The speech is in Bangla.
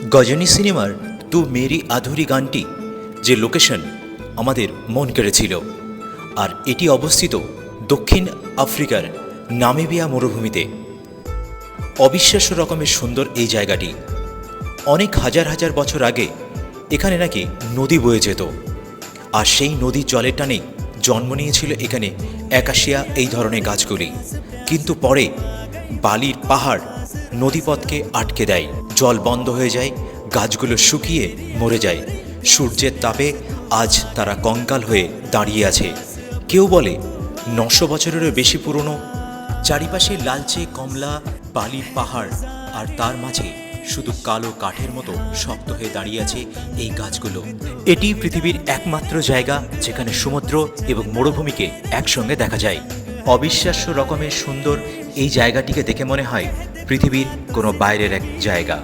গজনী সিনেমার তু মেরি আধুরি গানটি যে লোকেশন আমাদের মন কেড়েছিল, আর এটি অবস্থিত দক্ষিণ আফ্রিকার নামিবিয়া মরুভূমিতে। অবিশ্বাস্য রকমের সুন্দর এই জায়গাটি। অনেক হাজার হাজার বছর আগে এখানে নাকি নদী বয়ে যেত, আর সেই নদীর জলের টানে জন্ম নিয়েছিল এখানে একাশিয়া এই ধরনের গাছগুলি। কিন্তু পরে বালির পাহাড় নদীপথকে আটকে দেয়। জল বন্ধ হয়ে যায়, গাছগুলো শুকিয়ে মরে যায়। সূর্যের তাপে আজ তারা কঙ্কাল হয়ে দাঁড়িয়ে আছে। কেউ বলে, নশো বছরেরও বেশি পুরনো। চারিপাশে লালচে কমলা বালির পাহাড়, আর তার মাঝে শুধু কালো কাঠের মতো শক্ত হয়ে দাঁড়িয়ে আছে এই গাছগুলো। এটি পৃথিবীর একমাত্র জায়গা যেখানে সমুদ্র এবং মরুভূমিকে একসঙ্গে দেখা যায়। অবিশ্বাস্য রকমের সুন্দর এই জায়গাটিকে দেখে মনে হয় পৃথিবীর কোনো বাইরের এক জায়গা।